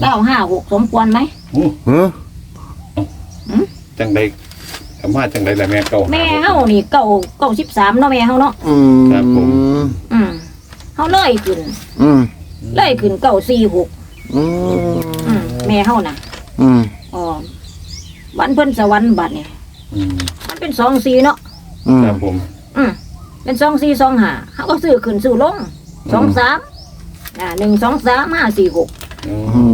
เก้าห้าหกสมควรไหมโอ้เฮ้อจังใดอามาจังใดล่ะแม่เก่า แม่เฮานี่เก้าเก้าสิบสามเนาะแม่เฮาเนาะอืมครับผม อืมเฮาเลยขึ้นอืมเลยขึ้นเก้าสี่หกอืมอืมแม่เฮาน่ะอืมอ๋อวันเพิ่นสวรรค์บัดนี่อืมมันเป็นสองสี่เนาะอืมครับผม อืมเป็นสองสี่สองห้าเขาก็ซื้อขึ้นซื้อลงสองสามอ่าหนึ่งสองสามห้าสี่หกอ๋ออืม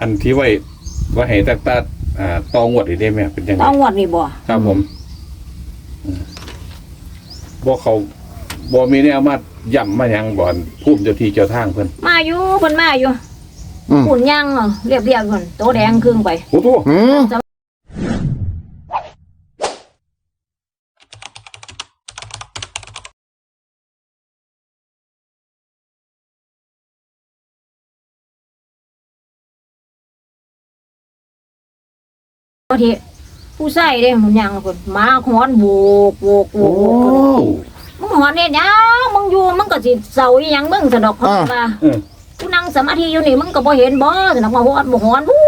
อันที่ไว้ว่าให้ตักตาอ่าตองวดอีกได้ไหมเป็นยังไงต้องงวดนี่บ่ครับผมอืมบ่เขาบ่มีเนี่ยมาย่ำมาหยังบ่อนภูมิเจ้าที่เจ้าทางเพิ่นมาอยู่เพิ่นมาอยู่อืมขุนย่างเหรอเรียบเรียบๆเพิ่นโตแดงครึ่งไป โอ้โห อืม บางทีผู้ใส่เด้มันย่างเพิ่นมาหอนโบกโบกโบโอ้กโบกมึงหอนเนี่ยยังมึงอยู่มึงก็สิเศร้าอีหยังมึงสะดอกเขาว่าเออ กูนั่งสมาธิอยู่นี่มึงก็บ่เห็นบ่สะดอกมาหอนบ่หอนวู้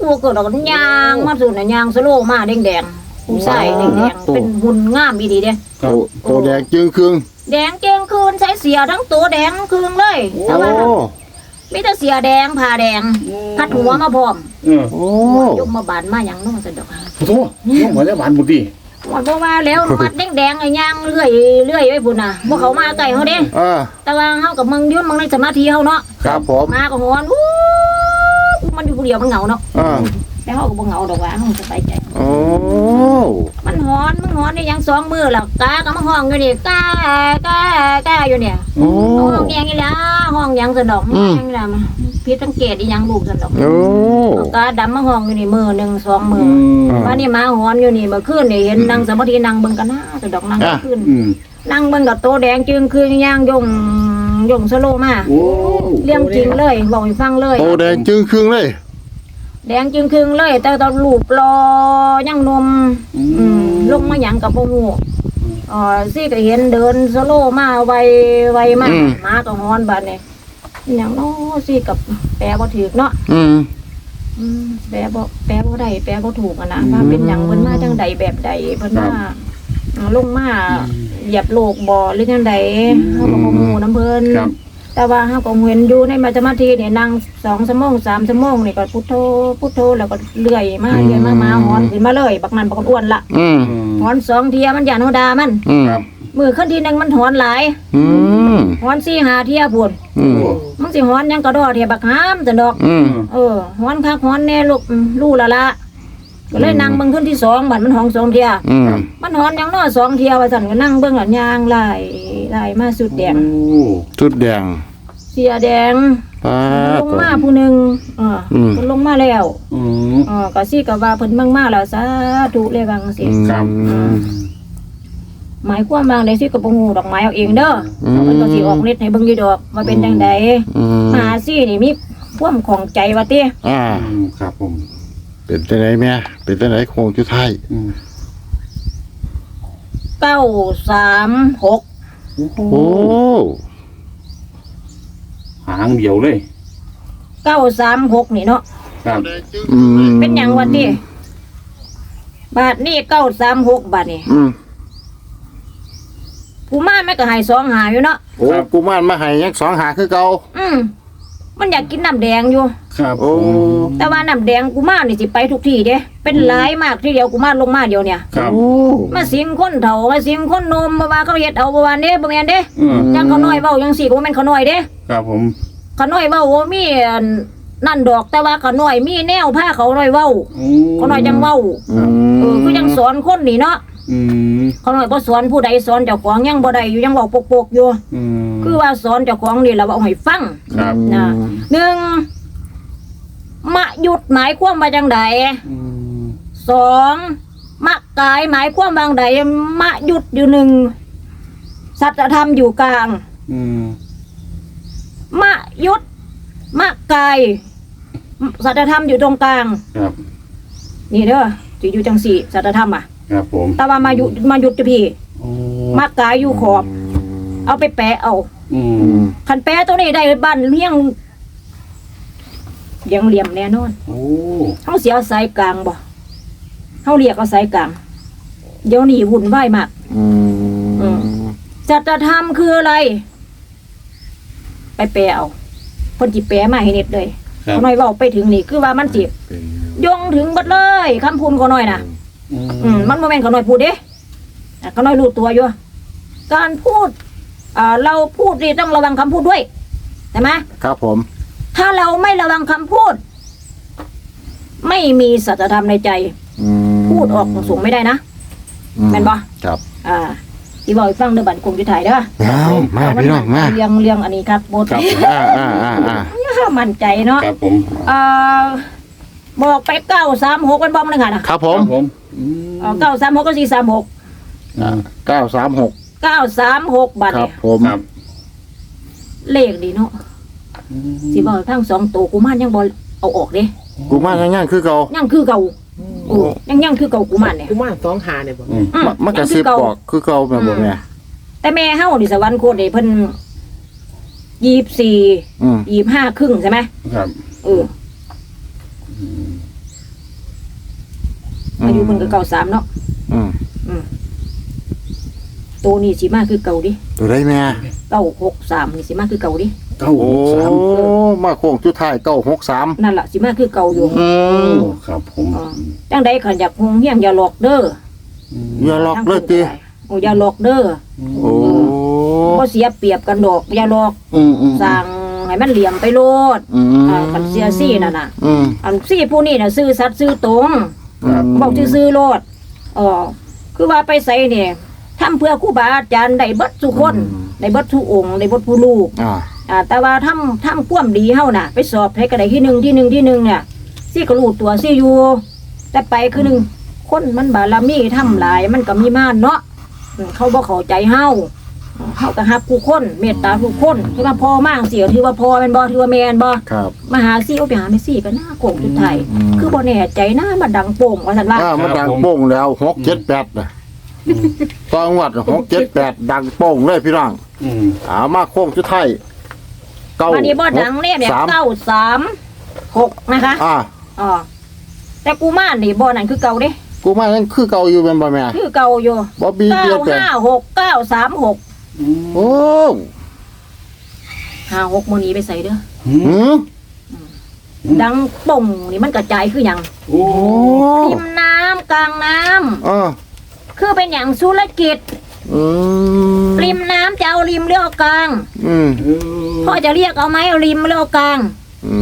กูก็ดอกย่างมาสุดน่ะย่างสโลว์มาแดงๆผู้ใส่แดงๆเป็นหุ่นงามอีดีเด้ ครับโตแดงจึงครึ่งแดงเจียงคืนใส่เสียทั้งตัวแดงคืนเลยแต่โอ้ว่ามีแต่เสียแดงผ่าแดงพัดหัวมาพร้อม เออโอ้ยกมาบานมาหยังน้องสะดอกโอ้โหน้องหัวจะหวานบุดีมันบอกว่าแล้วมัดแดงๆไอ้ย่างเรื่อยเรื่อยไว้พุ่นน่ะบ่เขามาใกล้เฮาเด้อ่าแต่ว่าเฮากับมึงอยืนมึงในสมาธิเฮาเนาะครับผมมาก็หอนวู้มันอยู่ผู้เดียวมันเหงาเนาะอ่าแต่เฮาก็บ่เหงาดอกว่าเฮาสบายใจโอ้มันหอนมันหอนนี่ยังสองมือแล้วกาก็มาห้องอยู่นี่กากากาอยู่เนี่ยโอ้ห้องแยงอีหล่ะห้องหยังสะดอกอืมแยงอีหล่ะ มันผิดสังเกตอีหยังลูกสะดอกโอ้กาดำมาห้องอยู่นี่มือหนึ่งสองมืออ่าว่านี่มาหอนอยู่นี่เมื่อคืนนี่เห็นนั่งสมาธินั่งเบิ่งกันนะสะดอกนั่งอะ ขึ้นอืมนั่งเบิ่งกับโตแดงจึงคือย่างยงยงสโลมาโอ้เรื่องจริงเลยบอกให้ฟังเลย โตแดงจึงครึ่งเลย แดงจึงคืงเลย แต่ตอนลูกรอยังนม อืมลงมาหยังกับโมงูเอ่อซี่ก็เห็นเดินสโลมาไวไวมากอืม หมาก็ฮอนบาดนี่ อย่างน้อซี่กับแปลบ่ถูกเนาะอืม อืมแปลบ่แปลบ่ได้แปลบ่ถูกอะนะว่าเป็นหยังเพิ่นมาจังใดแบบใดเพิ่นมาอ่าลงมาเหยียบโลกบ่หรือจังใดเฮาก็บ่ฮู้นํเพิ่นครับ แต่ว่าเฮาก็เห็นอยู่ในมาสมาธิเนี่ยนั่ง2ชั่วโมง3ชั่วโมงนี่ก็พุทโธพุทโธแล้วก็เลื่อยมาเลื่อยมามาฮอนขึ้นมาเลย บักนั้นบักอ้วนละอืม หอนสองเทียมันอย่าโนดามัน อืม ครับ มือขึ้นทีหนึงมันหอนหลายอืมหอนสี่หาเทียพูดอืมมึงสิหอนหยังก็ดอเทียบักหามแต่ดอก อืมเออหอนคักหอนแน่ลูกอืมรู้ละละก็เลยนั่งเบิ่งขึ้นที่สองบัดมันหองสองเทียอืมมันหอนหยังน้อสองเทียว่าสั่นก็นั่งเบิ่งหลันยางไล่ไล่มาสุดแดงโอ้ชุดแดงเสียแดงป้าลดงมาผู้หนึ่งเอออม เพิ่นลงมาแล้วอืม เออก็สิก็ว่าเพิ่นเบิ่งมาแล้วสาธุเลยว่าจังซี่ครับอืม หมายความว่าไดสิก็บ่ฮู้ดอกไม้เอาเองเด้ออืมเพิ่นก็สิออกฤทธิ์ให้เบิ่งอยู่ดอกว่าเป็นจังไดอืมมาซี่นี่มีความของใจว่าติอ่า อืมครับผมเป็นจังไหนแม่ เป็นจังไหนโคงจุดไทายอืมเก้าสามหกโอ้โหโอ้หางเดียวเลยเก้าสามหกนี่เนาะครับอืมเป็นหยังวะติบาทนี่เก้าสามหกบาทนี่อืม ผู้มาแม่ก็ให้สองหาอยู่เนาะโอ้กูมานมาให้ยังสองหาคือเก่าอืมมันอยากกินน้ำแดงอยู่ ครับโอ้แต่ว่าน้ำแดงกูมานี่สิไปทุกที่เด้ เป็นหลายมากที่เดียวกูมาลงมาเดียวเนี่ย ครับ โอ้มาสิงคนเฒ่ามาสิงคนหนมมาว่าเขาเฮ็ดเอาบ่ว่าเด้บ่แม่นเด้อืม จังเขาน้อยเว้าจังสี่ก็บ่แม่นเขาน้อยเด้ครับผม เขาน้อยเว้าว่ามีอันนั่นดอกแต่ว่าเขาน้อยมีแนวพาเขาน้อยเว้าโอ้เขาน้อยจังเว้าอืมเออคือยังสอนคนนี่เนาะ อืมเขาน้อยบ่สอนผู้ใดสอนเจ้าของยังบ่ได้อยู่ยังเว้าปกๆอยู่ อืมคือว่าสอนเจ้าของนี่ล่ะเว้าให้ฟัง ครับนะหนึ่งมะหยุดหมายความว่าจังใดอืมสองมะกายหมายความว่าจังใดมะหยุดอยู่หนึ่งสัจธรรมอยู่กลาง อืมมะยุดมะกายสัจธรรมอยู่ตรงกลาง ครับ นี่เด้อสิอยู่จังสี่สัจธรรมอะ ครับผมแต่ว่ามาหยุดมาหยุดจะพี่โอ้มะกายอยู่ขอบ เอาไปแปะเอาอือืมมคันแปะตัวนี้ได้บ้านเลี้ยงเลี้ยงเหลี่ยมแน่นอนโอ้เฮาเสียเอาสายกลางบ่เฮาเรียกเอาสายกลาง เดี๋ยวนี้วุ่นวายมาก อือืมสัจธรรมคืออะไร ไปแปลเอาคนจิแปลมาให้เน็ตเลยครับขน้อยเว้าไปถึงนี่คือว่ามันสิเป็นยงถึงเบัดเลยคำพูนขน้อยน่ะ อืมมันโมเมนต์ขน้อยพูดเด้อะขน้อยรู้ตัวอยู่ การพูดอ่าเราพูดนี่ต้องระวังคำพูดด้วยใช่ไหมครับผม ถ้าเราไม่ระวังคำพูด ไม่มีสัจธรรมในใจ อืมพูดออกสูงไม่ได้นะอืแม่นบ่ ครับอ่าที่บอกให้ฟังเด้อบันกรุงจุไทยเด้อเอามาพี่น้องมาเรียงเรียงอันนี้ครับโบทครับอ่าอ่าอ่าอ่ามั่นใจเนาะครับผมเอ่อบอกไปเก้าสามหกกันบอมเลยค่ะนะครับผมผม อืมเก้าสามหกก็สี่สามหกอ่าเก้าสามหกเก้าสามหกบัตรครับ เนี่ยผมครับเลขดีเนาะสิบอกทั้งสองตัวกูมันยังบอเอาออกเด้กูมาง่ายๆคือเก่ายังคือเก่าโอ้ยังยังคือเก่ากูมันเนี่ย กูมาสองหาเนี่ยบอกอืมอืมมันกระซิบบอกคือเก่าแม่บ่แม่แต่แม่เฮานี่สวรรค์โคตรเด้เพิ่นยี่สิบสี่อืมยี่สิบห้าครึ่งใช่ไหมครับ เอออายุ เพิ่นก็เก่าสามเนาะอืมตัวนี้สิมาคือเก่าดิตัวได้แม่เก้าหกสามนี่สิมาคือเก่าดิเก้าโอ้หกสามมาโค้งจุดท้ายเก้าหกสามนั่นล่ะสิมาคือเก่าอยู่ อืมโอ้ครับผมอ่าจังใดขันอยากคงเฮียงอย่าหลอกเด้ออย่าล็อกเลยติโอ้อย่าหลอกเด้อโอ้บ่เสียเปรียบกันดอกอย่าหลอกอืมอืมสั่งให้มันเหลี่ยมไปโลดอืมอ่าคันเสียซี่นั่นน่ะอืมอันซี่ผู้นี้น่ะซื่อสัตย์ซื่อตรง ครับ บอกซื่อๆโลดอ๋อคือว่าไปใส่เนี่ยทำเพื่อครูบาอาจารย์ได้เบิดทุกคนได้เบิดทุกองค์ได้เบิดผู้ลูก อ่า อ่าแต่ว่าทำทำความดีเฮาน่ะ ไปสอบให้กระไดที่หนึ่งที่หนึ่งที่หนึ่งเนี่ยซี่ก็รู้ตัวซี่อยู่แต่ไปคือหนึ่งคนมันบารมีทำหลายมันก็มีม่านเนาะอืมเขาบ่เข้าใจเฮา เฮาก็ฮับผู้คนเมตตาผู้คนคือว่าพ่อมากเสียถือว่าพ่อแม่นบ่ถือว่าแม่นบ่ครับมาหาซี่เอาไปหาแม่ซี่ก็น่าโกงจุดไทยอืมคือบ่แน่ใจนะมาดังโป่งว่าซั่นว่าอ่ามันดังโป้งแล้วหกเจ็ดแปดนะตอนวัดหกเจ็ดแปดดังโป้งเลยพี่น้องอืมเอามาโค้งจุดท้ายเก้าวันนี้บ่ดังเนี่ยเนี่ยสามเก้าสามหกนะคะอ่าอ๋อแต่กูม่านนี่บ่นั่นคือเก่าเด้กูมายังคือเก่าอยู่เป็นบ่แม่คือเก่าอยู่บ่บีเก้าเดียวแปดห้าหกเก้าสามหก โอ้ห้าหกโมนี้ไปใส่เด้ออืมหืมดังป่งนี่มันกระจายคืออย่างโอ้โอ้ริมน้ำกลางน้ำอ่าคือเป็นอย่างธุรกิจ อืมริมน้ำจะเอาริมเรียกเอากลางอืมเออพ่อจะเรียกเอาไหมเอาริมเรียกเอากลางอื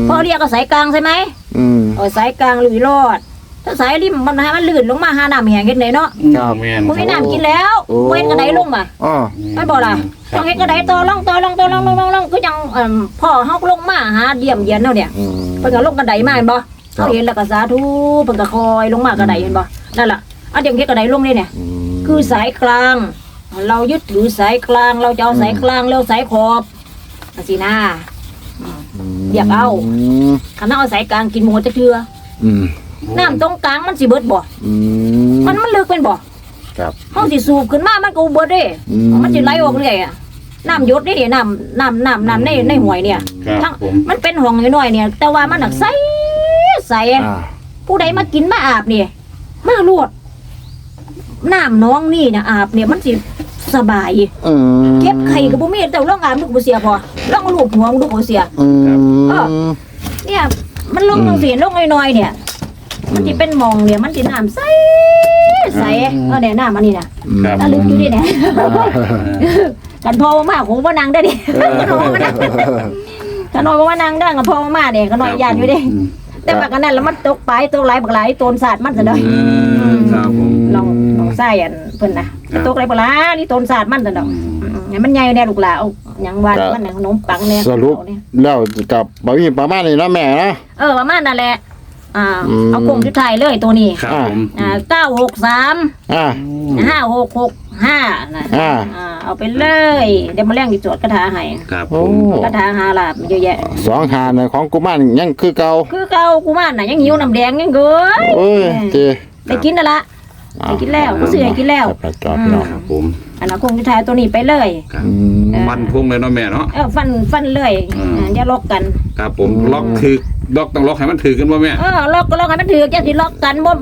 มพ่อเรียกเอาสายกลางใช่ไหมอืมเอาสายกลางลุยรอด ถ้าสายริมมันให้มันลื่นลงมาหาน้ำแห้งเห็นไหนเนาะครับแม่นกูไม่น้ำกินแล้วเว้นกระไดลงมาอ่าไม่บอกล่ะต้องเห็นกระไดต่อลงต่อลงต่อลงลงลงลงคือยังเอิ่มพ่อเฮาลงมาหาเดี่ยมเย็นเนาะเนี่ยอืม เพิ่นก็ลงกระไดมาเห็นบ่ครับเขาเห็นแล้วก็สาธุเพิ่นก็คอยลงมากระไดเห็นบ่นั่นล่ะอันเดียวเฮ็ดกระไดลงนี่เนี่ย มคือสายกลาง เรายึดถือสายกลาง เราจะเอาสายกลางแล้วสายขอบจังซี่นะ เรียกเอา มคันเอาสายกลางกินหมดจักเทื่ออืม น้ำตรงกลางมันสิเบิดบ่ อืมมันมันลึกเป็นบ่ครับเฮาสิสูบขึ้นมามันก็บ่เบิดเด้ อืม มันสิไหลออกเรื่อยอะน้ำหยดนี่น้ำน้ำน้ำน้ำในในห้วยเนี่ยครับทั้งผมมันเป็นห้องน้อยๆเนี่ย แต่ว่ามันหนักใสใสอ่าผู้ใดมากินมาอาบเนี่ยมาลวดน้ำน้องนี่นะอาบเนี่ยมันสิสบาย อืมเก็บไข่กับบุมีแต่ลองอาบลูกบุเสียพอลองลูบหัวลูกบุเสีย อืมเออเนี่ย มันลงจังสีลงน้อยๆเนี่ย มันจะเป็นหมองเนี่ยมันจะน้ำใสใสเออเนี่ยน้ำมันนี่นะครับ ตะลึกอยู่ดิเนี่ยกันพอมากผมว่านางได้ดิกันพอมานั่งกันน้อยว่านางได้กันพอมากเนี่ยกันน้อยยานอยู่ดิอืมแต่ปากกันนั่นแล้วมันตกไปตกไหลบักไหลายโตนศาสตร์มันซะเด้ออืมครับผม ลองลองใส่อันเพิ่นนะครับ ตกไหลบักไหลายนี่โตนศาสตร์มันซะเด้ออืมอืมให้มันใหญ่แน่ลูกหลาเอาหยังว่ามันน่ะขนมปังแน่สรุปเอาเนี่ยแล้วกับบะหมี่ประมาณนี้เนาะแม่เนาะ เออประมาณนั่นแหละ อ่าอืม เอากลมชุดไทายเลยตัวนี้ครับผมอ่าเก้าหกสามอ่า ห้าหกหกห้านะอ่า อ่าเอาไปเลย เดี๋ยวมาแรงดิจวดกระถาให้ครับผโอ้มกระถาหาลาบเยอะแยะ สองหาเนี่ยของกูมันยังคือเก่าคือเก่ากูมาน่ะยังหิวน้ำแดงยังเกยเอ้ยเจได้กินนั่นละได้กินแล้วกูซื้อให้กินแล้วไปจอบพี่น้องครับผมอันนั้นคงจะทายตัวนี้ไปเลย ครับอืมเออฟันพงเลยเนาะแม่เนาะ เออฟันฟันเลยอืม อ่าอย่าล็อกกัน ครับผมล็อกถือ ล็อกต้องล็อกให้มันถือกันบ่แม่ เออล็อกก็ล็อกให้มันถือจะสิล็อกกันบ่